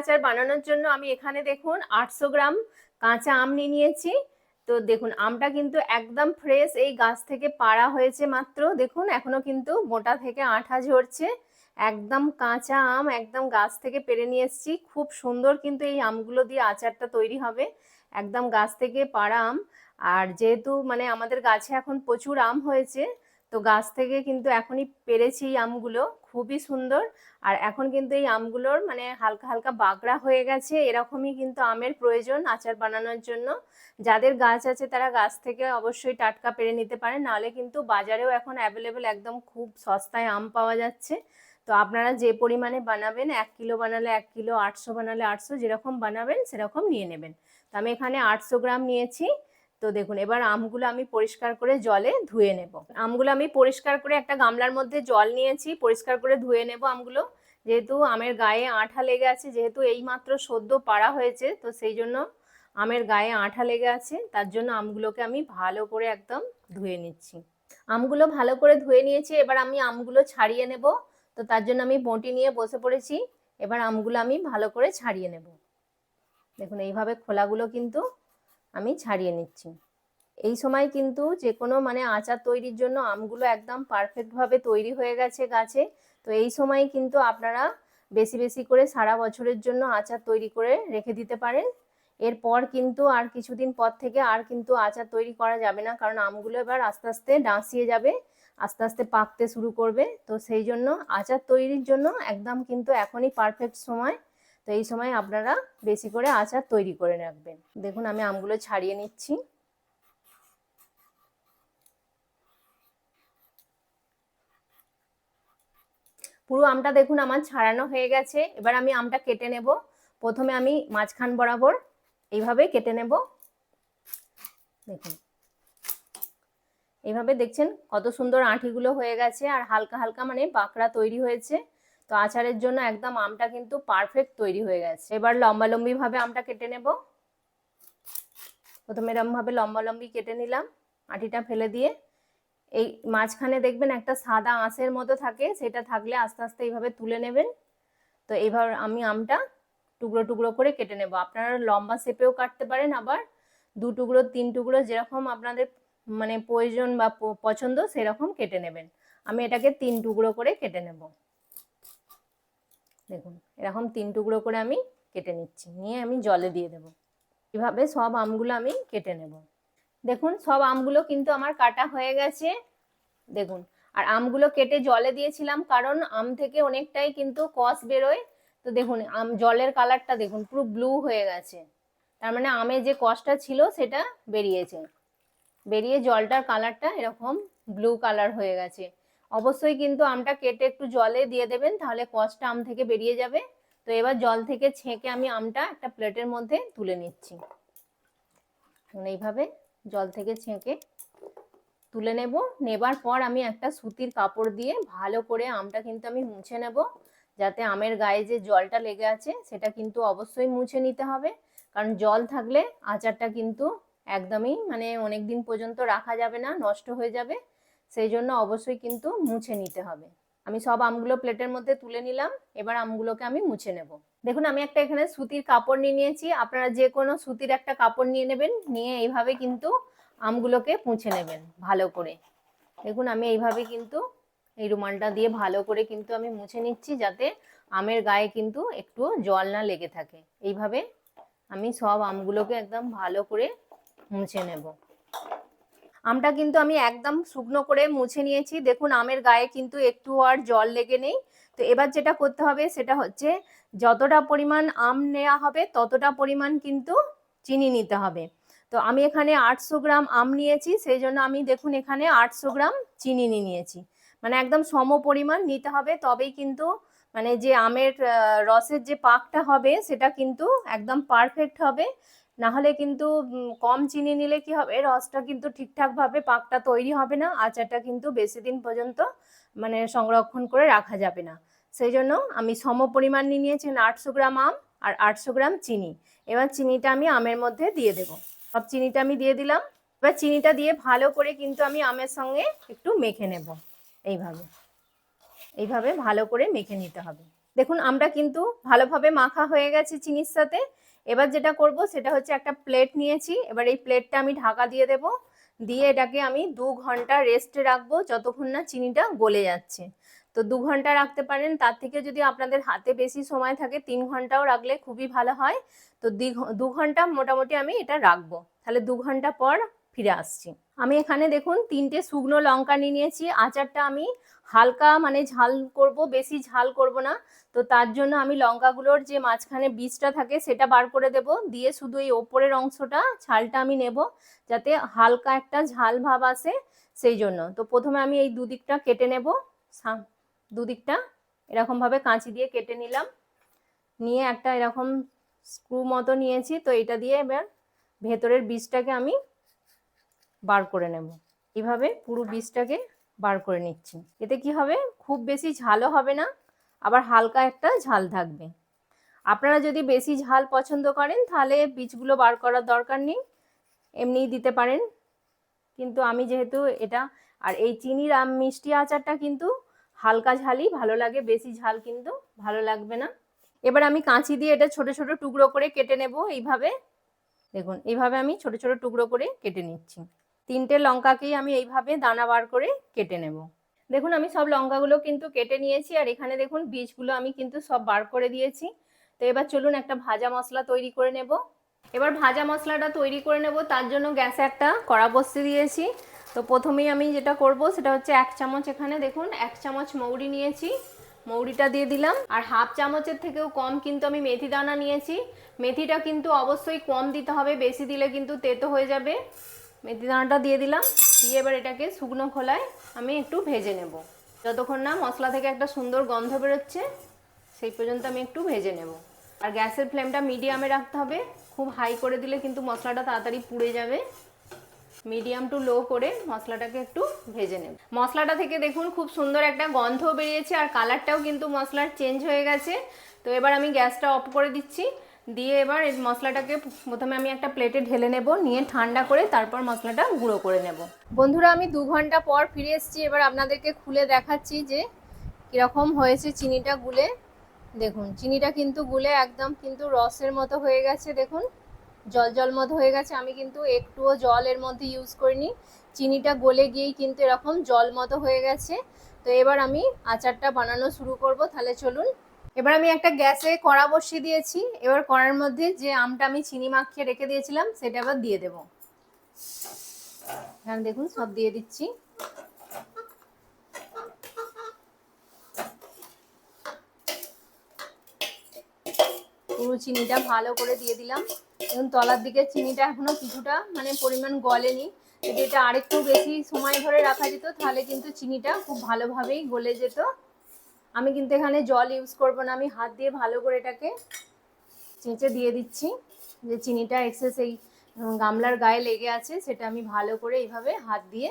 আচার বানানোর জন্য আমি এখানে দেখুন আটশো গ্রাম কাঁচা আম নিয়ে নিয়েছি। তো দেখুন, আমটা কিন্তু একদম ফ্রেশ এই গাছ থেকে পাড়া হয়েছে মাত্র। দেখুন, এখনও কিন্তু মোটা থেকে আঠা ঝরছে। একদম কাঁচা আম একদম গাছ থেকে পেরে নিয়ে এসেছি। খুব সুন্দর কিন্তু এই আমগুলো দিয়ে আচারটা তৈরি হবে। একদম গাছ থেকে পাড়া আম। আর যেহেতু মানে আমাদের গাছে এখন প্রচুর আম হয়েছে, তো গাছ থেকে কিন্তু এখনই পেরেছি এই আমগুলো। খুবই সুন্দর। আর এখন কিন্তু এই আমগুলোর মানে হালকা হালকা বাগড়া হয়ে গেছে। এরকমই কিন্তু আমের প্রয়োজন আচার বানানোর জন্য। যাদের গাছ আছে তারা গাছ থেকে অবশ্যই টাটকা পেরে নিতে পারেন নাহলে কিন্তু বাজারেও এখন অ্যাভেলেবেল একদম খুব সস্তায় আম পাওয়া যাচ্ছে। তো আপনারা যে পরিমাণে বানাবেন, এক কিলো বানালে এক কিলো, আটশো বানালে আটশো, যেরকম বানাবেন সেরকম নিয়ে নেবেন। তো আমি এখানে আটশো গ্রাম নিয়েছি। তো দেখুন, এবার আমগুলো আমি পরিষ্কার করে জলে ধুয়ে নেব। আমগুলো আমি পরিষ্কার করে একটা গামলার মধ্যে জল নিয়েছি, পরিষ্কার করে ধুয়ে নেব আমগুলো। যেহেতু আমের গায়ে আঠা লেগে আছে, যেহেতু এই মাত্র সদ্য পাড়া হয়েছে, তো সেই জন্য আমের গায়ে আঠা লেগে আছে, তার জন্য আমগুলোকে আমি ভালো করে একদম ধুয়ে নিচ্ছি। আমগুলো ভালো করে ধুয়ে নিয়েছি, এবার আমি আমগুলো ছাড়িয়ে নেব। তো তার জন্য আমি বঁটি নিয়ে বসে পড়েছি, এবার আমগুলো আমি ভালো করে ছাড়িয়ে নেব। দেখুন, এইভাবে খোলাগুলো কিন্তু আমি ছাড়িয়ে নিচ্ছি। এই সময় কিন্তু যে কোনো মানে আচার তৈরির জন্য আমগুলো একদম পারফেক্টভাবে তৈরি হয়ে গেছে গাছে। তো এই সময় কিন্তু আপনারা বেশি বেশি করে সারা বছরের জন্য আচার তৈরি করে রেখে দিতে পারেন। এরপর কিন্তু আর কিছুদিন পর থেকে আর কিন্তু আচার তৈরি করা যাবে না, কারণ আমগুলো এবার আস্তে আস্তে ডাঁসিয়ে যাবে, আস্তে আস্তে পাকতে শুরু করবে। তো সেই জন্য আচার তৈরির জন্য একদম কিন্তু এখনই পারফেক্ট সময় তো এই সময় আপনারা বেশি করে আচার তৈরি করে রাখবেন। দেখুন, আমি আমগুলো ছাড়িয়ে নিচ্ছি। পুরো আমটা দেখুন, আমার ছাড়ানো হয়ে গেছে। এবার আমি আমটা কেটে নেব। প্রথমে আমি মাঝখান বরাবর এইভাবে কেটে নেব। দেখুন। এইভাবে দেখছেন কত সুন্দর আঁঠিগুলো হয়ে গেছে, আর হালকা হালকা মানে বাঁকড়া তৈরি হয়েছে। তো আচারের জন্য একদম আমটা কিন্তু পারফেক্ট তৈরি হয়ে গেছে। এবার লম্বা লম্বি ভাবে আমটা কেটে নেব। প্রথমে এরম ভাবে লম্বা লম্বি কেটে নিলাম, আঁটিটা ফেলে দিয়ে। এই মাঝখানে দেখবেন একটা সাদা আঁশের মতো থাকে, সেটা থাকলে আস্তে আস্তে এইভাবে তুলে নেবেন। তো এইবার আমি আমটা টুকরো টুকরো করে কেটে নেব। আপনারা লম্বা শেপেও কাটতে পারেন, আবার দু টুকরো, তিন টুকরো যেরকম আপনাদের মানে প্রয়োজন বা পছন্দ সেরকম কেটে নেবেন। আমি এটাকে তিন টুকরো করে কেটে নেব। দেখুন, এরকম তিন টুকরো করে আমি কেটে নিচ্ছি। নিয়ে আমি জলে দিয়ে দেব। এভাবে সব আমগুলো আমি কেটে নেব। দেখুন, সব আমগুলো কিন্তু আমার কাটা হয়ে গেছে। দেখুন, আর আমগুলো কেটে জলে দিয়েছিলাম কারণ আম থেকে অনেকটাই কিন্তু কষ বেরোয়। তো দেখুন, আম, জলের কালারটা দেখুন, পুরো ব্লু হয়ে গেছে। তার মানে আমে যে কষটা ছিল সেটা বেরিয়েছে। বেরিয়ে জলটার কালারটা এরকম ব্লু কালার হয়ে গেছে। অবশ্যই কিন্তু আমটা কেটে একটু জলে দিয়ে দেবেন, তাহলে কষটা আম থেকে বেরিয়ে যাবে। তো এবার জল থেকে ছেঁকে আমি আমটা একটা প্লেটের মধ্যে তুলে নিচ্ছি। এইভাবে জল থেকে ছেঁকে তুলে নেব। নেবার পর আমি একটা সুতির কাপড় দিয়ে ভালো করে আমটা কিন্তু আমি মুছে নেব, যাতে আমের গায়ে যে জলটা লেগে আছে সেটা কিন্তু অবশ্যই মুছে নিতে হবে। কারণ জল থাকলে আচারটা কিন্তু একদমই মানে অনেক দিন পর্যন্ত রাখা যাবে না, নষ্ট হয়ে যাবে। সেই জন্য অবশ্যই কিন্তু মুছে নিতে হবে। আমি সব আমগুলো প্লেটের মধ্যে তুলে নিলাম, এবার আমগুলোকে আমি মুছে নেব। দেখুন, আমি একটা এখানে সুতির কাপড় নিয়ে নিয়েছি, আপনারা যে কোনো সুতির একটা কাপড় নিয়ে নেবেন, নিয়ে এইভাবে কিন্তু আমগুলোকে মুছে নেবেন ভালো করে। দেখুন, আমি এইভাবে কিন্তু এই রুমালটা দিয়ে ভালো করে কিন্তু আমি মুছে নিচ্ছি, যাতে আমের গায়ে কিন্তু একটু জল না লেগে থাকে। এইভাবে আমি সব আমগুলোকে একদম ভালো করে মুছে নেব। আমটা কিন্তু আমি একদম শুকনো করে মুছে নিয়েছি। দেখুন, আমের গায়ে কিন্তু একটু আর জল লেগে নেই। তো এবার যেটা করতে হবে, সেটা হচ্ছে যতটা পরিমাণ আম নেওয়া হবে, ততটা পরিমাণ কিন্তু চিনি নিতে হবে। তো আমি এখানে আটশো গ্রাম আম নিয়েছি, সেই জন্য আমি দেখুন, এখানে আটশো গ্রাম চিনি নিয়ে নিয়েছি। মানে একদম সম পরিমাণ নিতে হবে, তবেই কিন্তু মানে যে আমের রসের যে পাকটা হবে, সেটা কিন্তু একদম পারফেক্ট হবে। না হলে কিন্তু কম চিনি নিলে কি হবে? রসটা কিন্তু ঠিকঠাকভাবে পাকটা তৈরি হবে না, আচারটা কিন্তু বেশি দিন পর্যন্ত মানে সংরক্ষণ করে রাখা যাবে না। সেই জন্য আমি সম পরিমাণ নিয়ে নিয়েছি আটশো গ্রাম আম আর আটশো গ্রাম চিনি। এবার চিনিটা আমি আমের মধ্যে দিয়ে দেবো। সব চিনিটা আমি দিয়ে দিলাম। এবার চিনিটা দিয়ে ভালো করে কিন্তু আমি আমের সঙ্গে একটু মেখে নেব। এইভাবে। এইভাবে ভালো করে মেখে নিতে হবে। দেখুন আমরা কিন্তু ভালোভাবে মাখা হয়ে গেছে চিনির সাথে। এবার যেটা করব, সেটা হচ্ছে একটা প্লেট নিয়েছি। এবার এই প্লেটটা আমি ঢাকা দিয়ে দেব। দিয়ে এটাকে আমি দু ঘণ্টা রেস্টে রাখব, যতক্ষণ না চিনিটা গলে যাচ্ছে। তো দু ঘণ্টা রাখতে পারেন, তার থেকে যদি আপনাদের হাতে বেশি সময় থাকে, তিন ঘন্টাও রাখলে খুবই ভালো হয়। তো দু ঘণ্টা মোটামুটি আমি এটা রাখব। তাহলে দু ঘণ্টা পর ফিরে আসছি। আমি এখানে দেখুন তিনটে শুকনো লঙ্কা নিয়ে নিয়েছি। আচারটা আমি হালকা মানে ঝাল করব, বেশি ঝাল করব না। তো তার জন্য আমি লঙ্কাগুলোর যে মাঝখানে বীজটা থাকে সেটা বার করে দেব। দিয়ে শুধু এই ওপরের অংশটা ঝালটা আমি নেব যাতে হালকা একটা ঝাল ভাব আসে সেই জন্য। তো প্রথমে আমি এই দুদিকটা কেটে নেব। দুদিকটা এরকমভাবে কাঁচি দিয়ে কেটে নিলাম। নিয়ে একটা এরকম স্ক্রু মতো নিয়েছি। তো এটা দিয়ে এবার ভেতরের বীজটাকে আমি বার করে নেব। এভাবে পুরো বীজটাকে বার করে নিচ্ছি। এতে কি হবে? খুব বেশি ঝালও হবে না, আবার হালকা একটা ঝাল থাকবে। আপনারা যদি বেশি ঝাল পছন্দ করেন, তাহলে বীজগুলো বার করার দরকার নেই। এমনিই দিতে পারেন। কিন্তু আমি যেহেতু এটা, আর এই চিনির আম মিষ্টি আচারটা কিন্তু হালকা ঝালই ভালো লাগে, বেশি ঝাল কিন্তু ভালো লাগবে না। এবার আমি কাঁচি দিয়ে এটা ছোট ছোট টুকরো করে কেটে নেব এইভাবে। দেখুন, এইভাবে আমি ছোট ছোট টুকরো করে কেটে নিচ্ছি। তিনটে লঙ্কাকেই আমি এইভাবে দানা বার করে কেটে নেব। দেখুন, আমি সব লঙ্কাগুলো কিন্তু কেটে নিয়েছি, আর এখানে দেখুন, বীজগুলো আমি কিন্তু সব বার করে দিয়েছি। তো এবার চলুন একটা ভাজা মশলা তৈরি করে নেব। এবার ভাজা মশলাটা তৈরি করে নেব, তার জন্য গ্যাসে একটা কড়া বসতে দিয়েছি। তো প্রথমেই আমি যেটা করব, সেটা হচ্ছে এক চামচ এখানে দেখুন, এক চামচ মৌরি নিয়েছি। মৌরিটা দিয়ে দিলাম, আর হাফ চামচের থেকেও কম কিন্তু আমি মেথি দানা নিয়েছি। মেথিটা কিন্তু অবশ্যই কম দিতে হবে, বেশি দিলে কিন্তু তেতো হয়ে যাবে। মেথি দানাটা দিয়ে দিলাম। দিয়ে এবার এটাকে শুকনো খোলায় আমি একটু ভেজে নেব। যতক্ষণ না মশলা থেকে একটা সুন্দর গন্ধ বেরোচ্ছে, সেই পর্যন্ত আমি একটু ভেজে নেব। আর গ্যাসের ফ্লেমটা মিডিয়ামে রাখতে হবে। খুব হাই করে দিলে কিন্তু মশলাটা তাড়াতাড়ি পুড়ে যাবে। মিডিয়াম টু লো করে মশলাটাকে একটু ভেজে নেব। মশলাটা থেকে দেখুন খুব সুন্দর একটা গন্ধ বেরিয়েছে, আর কালারটাও কিন্তু মশলার চেঞ্জ হয়ে গেছে। তো এবার আমি গ্যাসটা অফ করে দিচ্ছি। দিয়ে এবার এই মশলাটাকে প্রথমে আমি একটা প্লেটে ঢেলে নেব, নিয়ে ঠান্ডা করে তারপর মশলাটা গুঁড়ো করে নেব। বন্ধুরা, আমি দু ঘণ্টা পর ফিরে এসেছি। এবার আপনাদেরকে খুলে দেখাচ্ছি যে কীরকম হয়েছে চিনিটা গুলে। দেখুন, চিনিটা কিন্তু গুলে একদম কিন্তু রসের মতো হয়ে গেছে, দেখুন। জল জল মতো হয়ে গেছে। আমি কিন্তু একটুও জল এর মধ্যে ইউজ করিনি। চিনিটা গলে গিয়েই কিন্তু এরকম জল মতো হয়ে গেছে। তো এবার আমি আচারটা বানানো শুরু করব। তাহলে চলুন এবার আমি একটা গ্যাসে কড়া বসিয়ে দিয়েছি। এবার কড়ার মধ্যে যে আমটা আমি চিনি মাখিয়ে রেখে দিয়েছিলাম, সেটা আবার দিয়ে দেব। এখানে দেখুন, সব দিয়ে দিচ্ছি। পুরো চিনিটা ভালো করে দিয়ে দিলাম। এবং তলার দিকে চিনিটা এখনও কিছুটা মানে পরিমাণ গলেনি। যদি এটা আরেকটু বেশি সময় ধরে রাখা যেত, তাহলে কিন্তু চিনিটা খুব ভালোভাবেই গলে যেত। আমি কিন্তু এখানে জল ইউজ করব না, আমি হাত দিয়ে ভালো করে এটাকে চেঁচে দিয়ে দিচ্ছি। যে চিনিটা এক্সেস এই গামলার গায়ে লেগে আছে, সেটা আমি ভালো করে এইভাবে হাত দিয়ে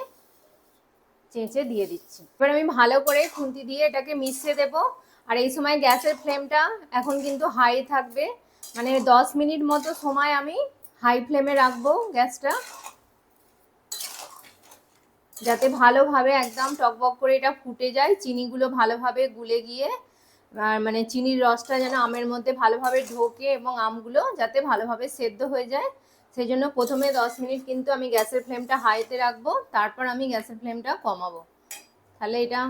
চেঁচে দিয়ে দিচ্ছি। এবার আমি ভালো করে খুন্তি দিয়ে এটাকে মিশিয়ে দেব। আর এই সময় গ্যাসের ফ্লেমটা এখন কিন্তু হাই থাকবে। মানে দশ মিনিট মতো সময় আমি হাই ফ্লেমে রাখব গ্যাসটা। যাতে ভালোভাবে একদম টকবক করে এটা ফুটে যায়, চিনিগুলো ভালোভাবে গুলে গিয়ে, আর মানে চিনির রসটা যেন আমের মধ্যে ভালোভাবে ঢোকে এবং আমগুলো যাতে ভালোভাবে সেদ্ধ হয়ে যায়। সেই জন্য প্রথমে দশ মিনিট কিন্তু আমি গ্যাসের ফ্লেমটা হাইতে রাখব, তারপর আমি গ্যাসের ফ্লেমটা কমাবো। তাহলে এটা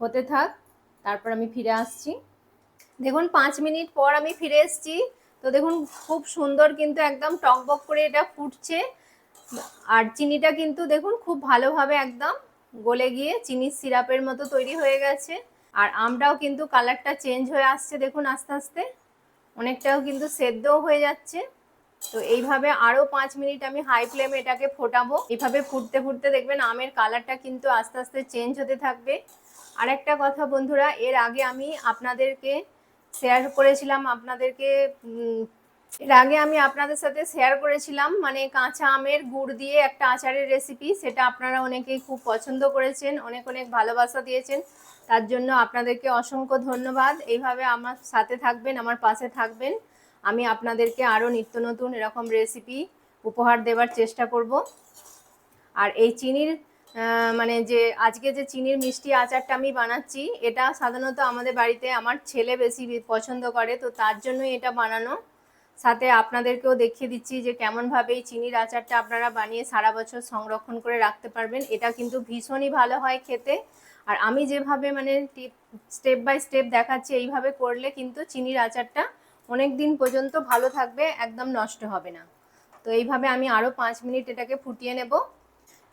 হতে থাক, তারপর আমি ফিরে আসছি। দেখুন, পাঁচ মিনিট পর আমি ফিরে এসছি। তো দেখুন, খুব সুন্দর কিন্তু একদম টকবক করে এটা ফুটছে। আর চিনিটা কিন্তু দেখুন খুব ভালোভাবে একদম গলে গিয়ে চিনির সিরাপের মতো তৈরি হয়ে গেছে। আর আমটাও কিন্তু কালারটা চেঞ্জ হয়ে আসছে দেখুন আস্তে আস্তে। অনেকটাও কিন্তু সেদ্ধও হয়ে যাচ্ছে। তো এইভাবে আরও পাঁচ মিনিট আমি হাই ফ্লেমে এটাকে ফোটাবো। এইভাবে ফুটতে ফুটতে দেখবেন আমের কালারটা কিন্তু আস্তে আস্তে চেঞ্জ হতে থাকবে। আর একটা কথা বন্ধুরা, এর আগে আমি আপনাদেরকে শেয়ার করেছিলাম, আপনাদেরকে এর আগে আমি আপনাদের সাথে শেয়ার করেছিলাম মানে কাঁচা আমের গুড় দিয়ে একটা আচারের রেসিপি সেটা আপনারা অনেকেই খুব পছন্দ করেছেন, অনেক অনেক ভালোবাসা দিয়েছেন। তার জন্য আপনাদেরকে অসংখ্য ধন্যবাদ। এইভাবে আমার সাথে থাকবেন, আমার পাশে থাকবেন। আমি আপনাদেরকে আরও নিত্য নতুন এরকম রেসিপি উপহার দেওয়ার চেষ্টা করব। আর এই চিনির মানে যে আজকে যে চিনির মিষ্টি আচারটা আমি বানাচ্ছি, এটা সাধারণত আমাদের বাড়িতে আমার ছেলে বেশি পছন্দ করে, তো তার জন্যই এটা বানানো। সাথে আপনাদেরকেও দেখিয়ে দিচ্ছি যে কেমনভাবে এই চিনির আচারটা আপনারা বানিয়ে সারা বছর সংরক্ষণ করে রাখতে পারবেন। এটা কিন্তু ভীষণই ভালো হয় খেতে। আর আমি যেভাবে মানে স্টেপ বাই স্টেপ দেখাচ্ছি, এইভাবে করলে কিন্তু চিনির আচারটা অনেক দিন পর্যন্ত ভালো থাকবে, একদম নষ্ট হবে না। তো এইভাবে আমি আরও পাঁচ মিনিট এটাকে ফুটিয়ে নেব।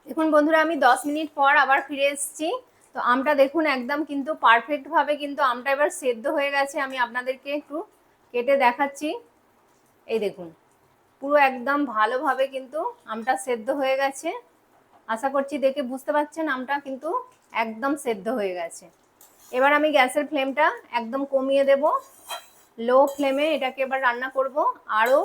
দেখুন বন্ধুরা, আমি দশ মিনিট পর আবার ফিরে এসেছি। তো আমটা দেখুন, একদম কিন্তু পারফেক্টভাবে কিন্তু আমটা এবার সেদ্ধ হয়ে গেছে। আমি আপনাদেরকে একটু কেটে দেখাচ্ছি। এই দেখুন, পুরো একদম ভালোভাবে কিন্তু আমটা সেদ্ধ হয়ে গেছে। আশা করছি দেখে বুঝতে পারছেন, আমটা কিন্তু একদম সেদ্ধ হয়ে গেছে। এবার আমি গ্যাসের ফ্লেমটা একদম কমিয়ে দেব। লো ফ্লেমে এটাকে এবার রান্না করব। আরও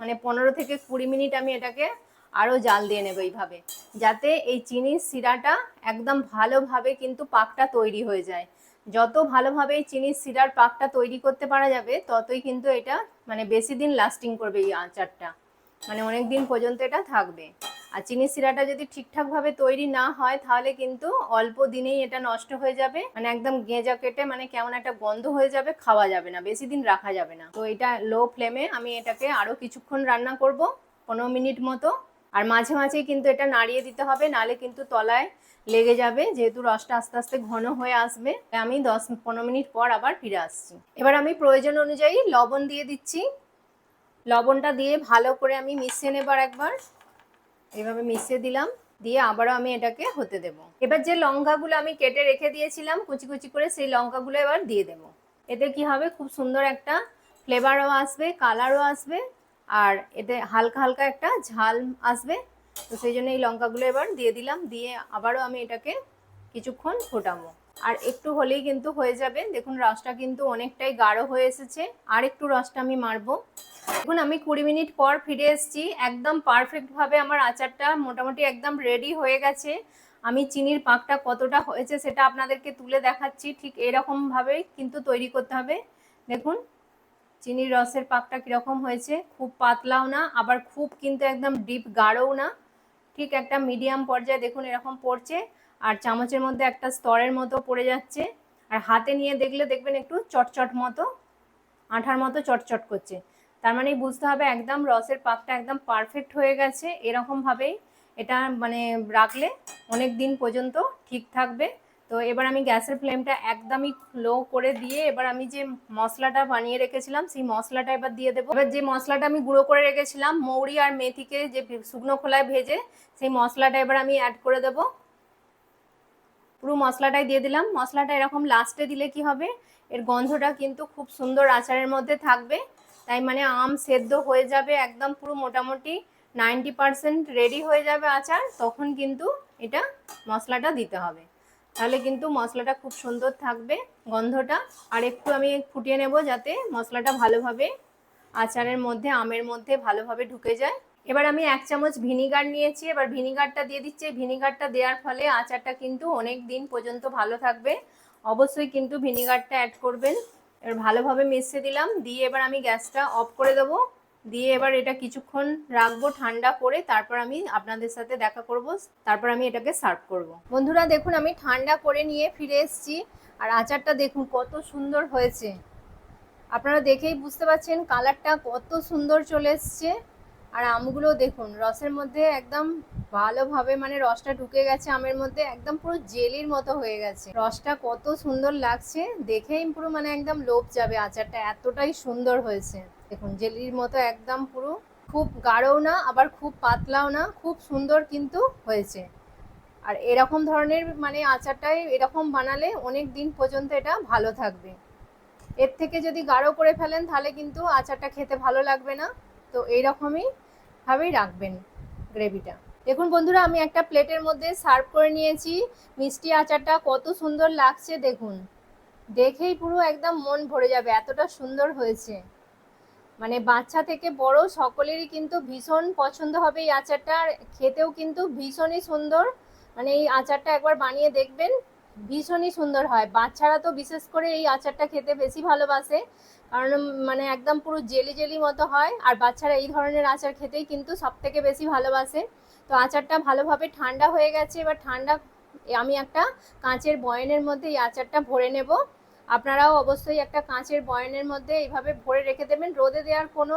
মানে পনেরো থেকে কুড়ি মিনিট আমি এটাকে আরও জাল দিয়ে নেব এইভাবে, যাতে এই চিনির শিরাটা একদম ভালোভাবে কিন্তু পাকটা তৈরি হয়ে যায়। যত ভালোভাবে চিনির শিরার পাকটা তৈরি করতে পারা যাবে, ততই কিন্তু এটা মানে বেশি দিন লাস্টিং করবে এই আচারটা। মানে অনেক দিন পর্যন্ত এটা থাকবে। আর চিনির শিরাটা যদি ঠিকঠাকভাবে তৈরি না হয়, তাহলে কিন্তু অল্প দিনেই এটা নষ্ট হয়ে যাবে। মানে একদম গেঁজা কেটে মানে কেমন একটা গন্ধ হয়ে যাবে, খাওয়া যাবে না, বেশি দিন রাখা যাবে না। তো এটা লো ফ্লেমে আমি এটাকে আরও কিছুক্ষণ রান্না করব, পনেরো মিনিট মতো। আর মাঝে মাঝেই কিন্তু এটা নাড়িয়ে দিতে হবে, নালে কিন্তু তলায় লেগে যাবে, যেহেতু রসটা আস্তে আস্তে ঘন হয়ে আসবে আমি দশ পনেরো মিনিট পর আবার ফিরে আসছি। এবার আমি প্রয়োজন অনুযায়ী লবণ দিয়ে দিচ্ছি। লবণটা দিয়ে ভালো করে আমি মিশিয়ে নেবার একবার। এভাবে মিশিয়ে দিলাম, দিয়ে আবারও আমি এটাকে হতে দেব। এবার যে লঙ্কাগুলো আমি কেটে রেখে দিয়েছিলাম, কুচি কুচি করে সেই লঙ্কাগুলো এবার দিয়ে দেব। এতে কি হবে? খুব সুন্দর একটা ফ্লেভারও আসবে কালারও আসবে, আর এতে হালকা হালকা একটা ঝাল আসবে। তো সেই জন্য এই লঙ্কাগুলো এবার দিয়ে দিলাম, দিয়ে আবারও আমি এটাকে কিছুক্ষণ ফোটাবো। আর একটু হলেই কিন্তু হয়ে যাবে। দেখুন, রসটা কিন্তু অনেকটাই গাঢ় হয়ে এসেছে। আর একটু রসটা আমি মারবো। দেখুন, আমি কুড়ি মিনিট পর ফিরে এসেছি। একদম পারফেক্টভাবে আমার আচারটা মোটামুটি একদম রেডি হয়ে গেছে। আমি চিনির পাকটা কতটা হয়েছে সেটা আপনাদেরকে তুলে দেখাচ্ছি। ঠিক এরকমভাবেই কিন্তু তৈরি করতে হবে। দেখুন চিনির রসের পাকটা কীরকম হয়েছে, খুব পাতলাও না, আবার খুব কিন্তু একদম ডিপ গাঢ়ও না। ঠিক একটা মিডিয়াম পর্যায়ে দেখুন এরকম পড়ছে, আর চামচের মধ্যে একটা স্তরের মতো পড়ে যাচ্ছে। আর হাতে নিয়ে দেখলে দেখবেন একটু চটচট মতো, আঠার মতো চটচট করছে। তার মানে বুঝতে হবে একদম রসের পাকটা একদম পারফেক্ট হয়ে গেছে এরকমভাবেই এটা মানে রাখলে অনেক দিন পর্যন্ত ঠিক থাকবে। তো এবার আমি গ্যাসের ফ্লেমটা একদমই লো করে দিয়ে এবার আমি যে মশলাটা বানিয়ে রেখেছিলাম, সেই মশলাটা এবার দিয়ে দেবো। এবার যে মশলাটা আমি গুঁড়ো করে রেখেছিলাম, মৌরি আর মেথিকে যে শুকনো খোলায় ভেজে, সেই মশলাটা এবার আমি অ্যাড করে দেবো। পুরো মশলাটাই দিয়ে দিলাম। মশলাটা এরকম লাস্টে দিলে কি হবে? এর গন্ধটা কিন্তু খুব সুন্দর আচারের মধ্যে থাকবে। তাই মানে আম সেদ্ধ হয়ে যাবে একদম পুরো মোটামুটি নাইনটি পারসেন্ট রেডি হয়ে যাবে আচার। তখন কিন্তু এটা মশলাটা দিতে হবে। তাহলে কিন্তু মশলাটা খুব সুন্দর থাকবে গন্ধটা। আর একটু আমি ফুটিয়ে নেব যাতে মশলাটা ভালোভাবে আচারের মধ্যে, আমের মধ্যে ভালোভাবে ঢুকে যায়। এবার আমি এক চামচ ভিনিগার নিয়েছি। এবার ভিনিগারটা দিয়ে দিচ্ছি। ভিনিগারটা দেওয়ার ফলে আচারটা কিন্তু অনেক দিন পর্যন্ত ভালো থাকবে। অবশ্যই কিন্তু ভিনিগারটা অ্যাড করবেন। এবার ভালোভাবে মিশিয়ে দিলাম। দিয়ে এবার আমি গ্যাসটা অফ করে দেবো। দিয়ে এবার এটা কিছুক্ষণ রাখব ঠান্ডা করে, তারপর আমি আপনাদের সাথে দেখা করব, তারপর আমি এটাকে সার্ভ করব। বন্ধুরা, দেখুন আমি ঠান্ডা করে নিয়ে ফিরে এসেছি, আর আচারটা দেখুন কত সুন্দর হয়েছে। আপনারা দেখেই বুঝতে পারছেন কালারটা কত সুন্দর চলে এসছে। আর আমগুলো দেখুন, রসের মধ্যে একদম ভালোভাবে মানে রসটা ঢুকে গেছে আমের মধ্যে, একদম পুরো জেলির মতো হয়ে গেছে। রসটা কত সুন্দর লাগছে, দেখেই পুরো মানে একদম লোভ যাবে, আচারটা এতটাই সুন্দর হয়েছে। দেখুন, জেলির মতো একদম পুরো। খুব গাঢ়ও না, আবার খুব পাতলাও না, খুব সুন্দর কিন্তু হয়েছে। আর এরকম ধরনের মানে আচারটাই এরকম বানালে অনেক দিন পর্যন্ত এটা ভালো থাকবে। এর থেকে যদি গাঢ় করে ফেলেন, তাহলে কিন্তু আচারটা খেতে ভালো লাগবে না। তো এইরকমই ভাবেই রাখবেন গ্রেভিটা। দেখুন বন্ধুরা, আমি একটা প্লেটের মধ্যে সার্ভ করে নিয়েছি। মিষ্টি আচারটা কত সুন্দর লাগছে, দেখুন। দেখেই পুরো একদম মন ভরে যাবে, এতটা সুন্দর হয়েছে। মানে বাচ্চা থেকে বড় সকলেরই কিন্তু ভীষণ পছন্দ হবে এই আচারটা। আর খেতেও কিন্তু ভীষণই সুন্দর। মানে এই আচারটা একবার বানিয়ে দেখবেন, ভীষণই সুন্দর হয়। বাচ্চারা তো বিশেষ করে এই আচারটা খেতে বেশি ভালোবাসে। কারণ মানে একদম পুরো জেলি জেলি মতো হয়। আর বাচ্চারা এই ধরনের আচার খেতেই কিন্তু সব থেকে বেশি ভালোবাসে। তো আচারটা ভালোভাবে ঠান্ডা হয়ে গেছে। এবার ঠান্ডা আমি একটা কাঁচের বয়নের মধ্যে এই আচারটা ভরে নেব। আপনারাও অবশ্যই একটা কাঁচের বয়নের মধ্যে এইভাবে ভরে রেখে দেবেন। রোদে দেওয়ার কোনো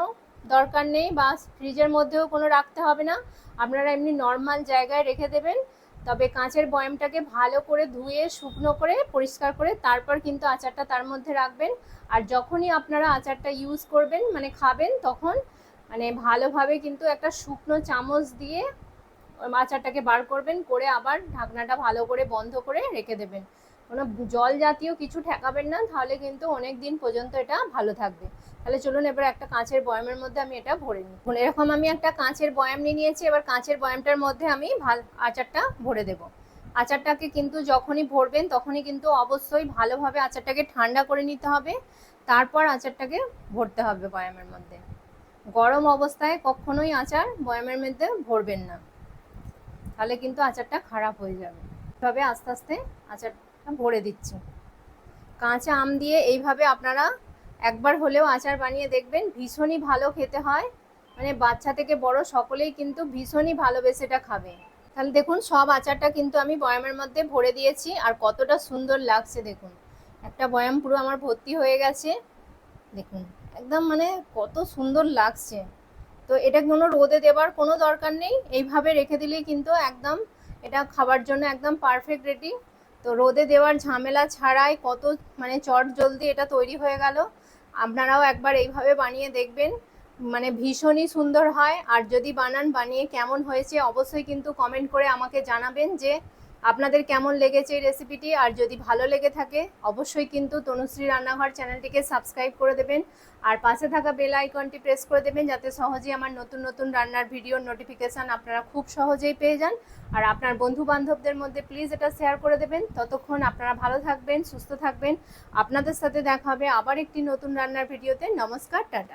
দরকার নেই বা ফ্রিজের মধ্যেও কোনো রাখতে হবে না। আপনারা এমনি নর্মাল জায়গায় রেখে দেবেন। তবে কাঁচের বয়ামটাকে ভালো করে ধুয়ে, শুকনো করে, পরিষ্কার করে তারপর কিন্তু আচারটা তার মধ্যে রাখবেন। আর যখনই আপনারা আচারটা ইউজ করবেন মানে খাবেন, তখন মানে ভালোভাবে কিন্তু একটা শুকনো চামচ দিয়ে আচারটাকে বার করবেন, করে আবার ঢাকনাটা ভালো করে বন্ধ করে রেখে দেবেন। কোনো জল জাতীয় কিছু ঠেকাবেন না, তাহলে কিন্তু অনেক দিন পর্যন্ত এটা ভালো থাকবে। তাহলে চলুন এবার একটা কাঁচের বয়ামের মধ্যে আমি এটা ভরে নিই। এরকম আমি একটা কাঁচের বয়াম নিয়ে নিয়েছি, এবার কাঁচের বয়ামটার মধ্যে আমি ভালো আচারটা ভরে দেব। আচারটাকে কিন্তু যখনই ভরবেন, তখনই কিন্তু অবশ্যই ভালোভাবে আচারটাকে ঠান্ডা করে নিতে হবে। তারপর আচারটাকে ভরতে হবে বয়ামের মধ্যে। গরম অবস্থায় কখনোই আচার বয়ামের মধ্যে ভরবেন না। তাহলে কিন্তু আচারটা খারাপ হয়ে যাবে। এভাবে আস্তে আস্তে আচারটা ভরে দিচ্ছি। কাঁচা আম দিয়ে এইভাবে আপনারা একবার হলেও আচার বানিয়ে দেখবেন, ভীষণই ভালো খেতে হয়। মানে বাচ্চা থেকে বড় সকলেই কিন্তু ভীষণই ভালোবেসে এটা খাবে। তাহলে দেখুন, সব আচারটা কিন্তু আমি বয়ামের মধ্যে ভরে দিয়েছি আর কতটা সুন্দর লাগছে দেখুন। একটা বয়াম পুরো আমার ভর্তি হয়ে গেছে। দেখুন, একদম মানে কত সুন্দর লাগছে। তো এটা কোনো রোদে দেবার কোনো দরকার নেই। এইভাবে রেখে দিলেই কিন্তু একদম এটা খাবার জন্য একদম পারফেক্ট রেডি তো রোদে দেওয়ার ঝামেলা ছাড়াই কত মানে চট জলদি এটা তৈরি হয়ে গেল। আপনারাও একবার এইভাবে বানিয়ে দেখবেন। মানে ভীষণই সুন্দর হয়। আর যদি বানান, বানিয়ে কেমন হয়েছে, অবশ্যই কিন্তু কমেন্ট করে আমাকে জানাবেন যে আপনাদের কেমন লেগেছে এই রেসিপিটি আর যদি ভালো লেগে থাকে, অবশ্যই কিন্তু তনুশ্রী রান্নাঘর চ্যানেলটিকে সাবস্ক্রাইব করে দেবেন। আর পাশে থাকা বেল আইকনটি প্রেস করে দেবেন, যাতে সহজেই আমার নতুন নতুন রান্নার ভিডিওর নোটিফিকেশান আপনারা খুব সহজেই পেয়ে যান। আর আপনার বন্ধু বান্ধবদের মধ্যে প্লিজ এটা শেয়ার করে দেবেন। ততক্ষণ আপনারা ভালো থাকবেন, সুস্থ থাকবেন। আপনাদের সাথে দেখা হবে আবার একটি নতুন রান্নার ভিডিওতে নমস্কার, টাটা।